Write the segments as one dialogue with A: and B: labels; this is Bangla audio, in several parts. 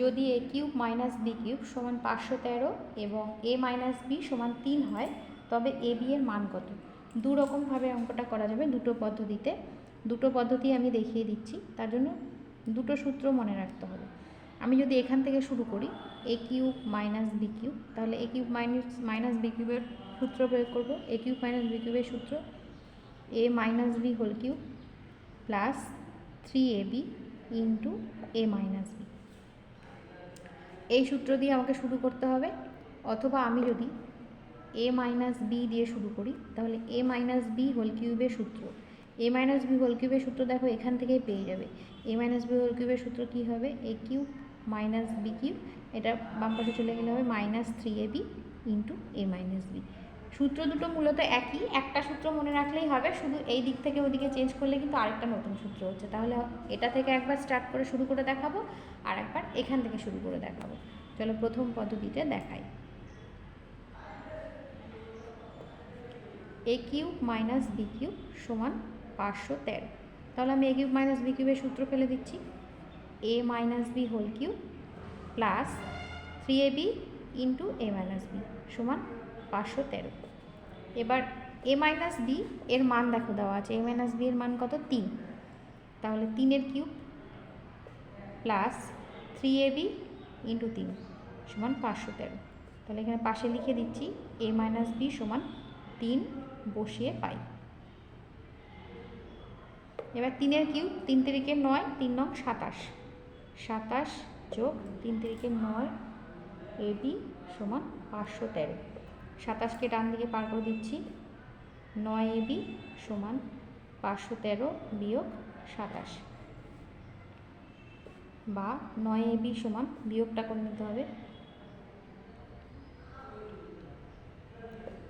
A: যদি A cube minus B cube সমান পাঁচশো তেরো এবং এ মাইনাস বি সমান তিন হয়, তবে এ বি এর মান কত? দু রকমভাবে অঙ্কটা করা যাবে দুটো পদ্ধতিতে। দুটো পদ্ধতি আমি দেখিয়ে দিচ্ছি, তার জন্য দুটো সূত্র মনে রাখতে হবে। আমি যদি এখান থেকে শুরু করি A cube minus B cube, তাহলে A cube minus minus B কিউবের সূত্র প্রয়োগ করব। এ কিউব মাইনাস বি কিউবের সূত্র A minus B whole cube plus three A B into A minus B এই সূত্র দিয়ে আমাকে শুরু করতে হবে। অথবা আমি যদি এ মাইনাস বি দিয়ে শুরু করি, তাহলে এ মাইনাস বি হোল কিউবের সূত্র। এ মাইনাস বি হোল কিউবের সূত্র দেখো, এখান থেকেই পেয়ে যাবে। এ মাইনাস বি হোল কিউবের সূত্র কী হবে? A cube minus B cube এটা বাম পাশে চলে গেলে হবে minus three A B into A minus B সূত্র দুটো মূলত একই, একটা সূত্র মনে রাখলেই হবে, শুধু এই দিক থেকে ওদিকে চেঞ্জ করলে কিন্তু আরেকটা নতুন সূত্র হচ্ছে। তাহলে এটা থেকে একবার স্টার্ট করে শুরু করে দেখাবো, আর একবার এখান থেকে শুরু করে দেখাবো। চলো প্রথম পদ্ধতিতে দেখাই। A cube minus B cube সমান পাঁচশো তেরো। তাহলে আমি এ কিউব মাইনাস বি কিউবের সূত্র ফেলে দিচ্ছি। A minus B whole cube plus three A B into A minus B সমান পাঁচশো তেরো। এবার এ মাইনাস বি এর মান দেখো, দেওয়া আছে। এ মাইনাস বি এর মান কত? তিন। তাহলে তিনের cube plus three A B into তিন সমান পাঁচশো তেরো। তাহলে এখানে পাশে লিখে দিচ্ছি এ মাইনাস বি সমান তিন বসিয়ে পাই। এবার তিনের কিউব তিন তিরিকে নয়, তিন নং সাতাশ। সাতাশ যোগ তিন তিরিকে নয় এ বি সমান পাঁচশো তেরো। সাতাশকে ডান দিকে পার করে দিচ্ছি। নয় এ বি সমান পাঁচশো তেরো বিয়োগ সাতাশ। বা নয় এ বি সমান বিয়োগটা করে নিতে হবে।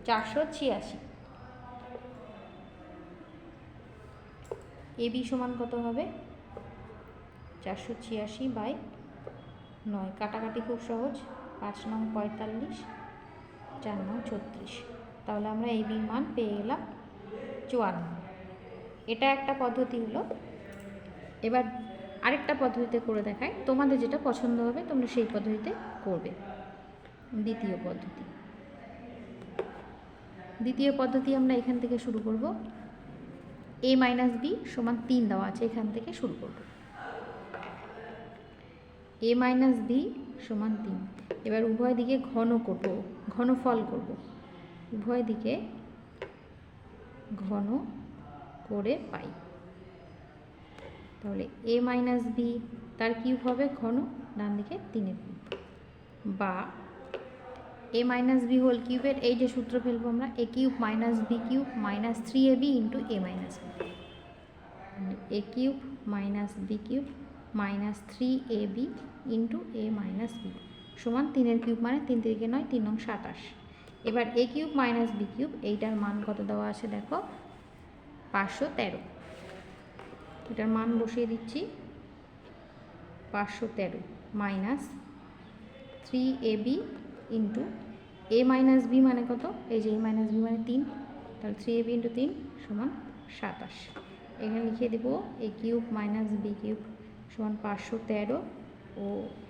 A: চারশো ছিয়াশি। এ বি সমান কত হবে? চারশো ছিয়াশি বাই নয়। কাটাকাটি খুব সহজ। পাঁচ নং পঁয়তাল্লিশ। চার নং ছত্রিশ। তাহলে আমরা এই বির মান পেয়ে গেলাম চুয়ান্ন। এটা একটা পদ্ধতি হলো। এবার আরেকটা পদ্ধতিতে করে দেখায় তোমাদের যেটা পছন্দ হবে, তোমরা সেই পদ্ধতিতে করবে। দ্বিতীয় পদ্ধতি। দ্বিতীয় পদ্ধতি আমরা এখান থেকে শুরু করব। এ মাইনাস বি সমান তিন দেওয়া আছে, এখান থেকে শুরু করব। এ মাইনাস বি সমান তিন। এবার উভয় দিকে ঘন করব ঘনফল করব। উভয় দিকে ঘন করে পাই। তাহলে এ মাইনাস বি তার কিউব হবে ঘন, ডান দিকে তিনের কিউব। বা এ মাইনাস বি হোল কিউবের এই যে সূত্র ফেলব আমরা A cube minus B cube minus three A B into A minus B A cube minus B cube minus three A B into A minus B সমান তিনের কিউব মানে তিন তিরিকে নয়, তিন নং সাতাশ। এবার A cube minus B cube, এইটার মান কত দেওয়া আছে দেখো? পাঁচশো তেরো। এটার মান বসিয়ে দিচ্ছি। পাঁচশো তেরো minus three A B into A minus B মানে কত? এই যে এ মাইনাস বি মানে তিন, তাহলে থ্রি এ বি ইন্টু তিন সমান সাতাশ। এখানে লিখে দেব, A cube minus B cube সমান পাঁচশো তেরো ও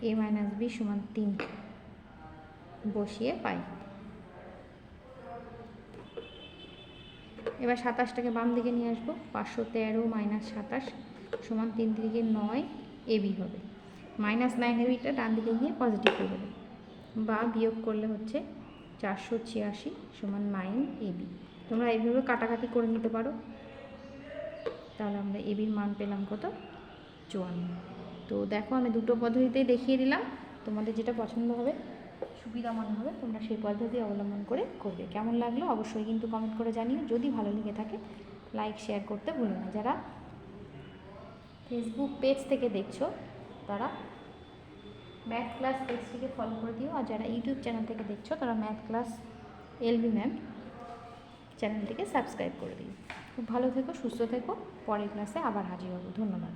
A: এ মাইনাস বি সমান তিন বসিয়ে পাই। এবার সাতাশটাকে বাম দিকে নিয়ে আসব। পাঁচশো তেরো মাইনাস সাতাশ সমান তিন দিকে নয় এবি হবে। মাইনাস নাইন এবিটা ডান দিকে গিয়ে পজিটিভ হয়ে যাবে। বা বিয়োগ করলে হচ্ছে চারশো ছিয়াশি সমান নাইন এবি তোমরা এইভাবে কাটাকাটি করে নিতে পারো। তাহলে আমরা এবির মান পেলাম কত? চুয়ান্ন। তো দেখো আমি দুটো পদ্ধতিতেই দেখিয়ে দিলাম। তোমাদের যেটা পছন্দ হবে, সুবিধা মনে হবে, তোমরা সেই পদ্ধতি অবলম্বন করে করবে। কেমন লাগল অবশ্যই কিন্তু কমেন্ট করে জানিও। যদি ভালো লেগে থাকে লাইক শেয়ার করতে ভুলো না। যারা ফেসবুক পেজ থেকে দেখছ, তারা ম্যাথ ক্লাস পেজটিকে ফলো করে দিও। আর যারা ইউটিউব চ্যানেল থেকে দেখছ, তারা math class L B ma'am চ্যানেলটিকে সাবস্ক্রাইব করে দিও। খুব ভালো থেকো, সুস্থ থেকো। পরের ক্লাসে আবার হাজির হব। ধন্যবাদ।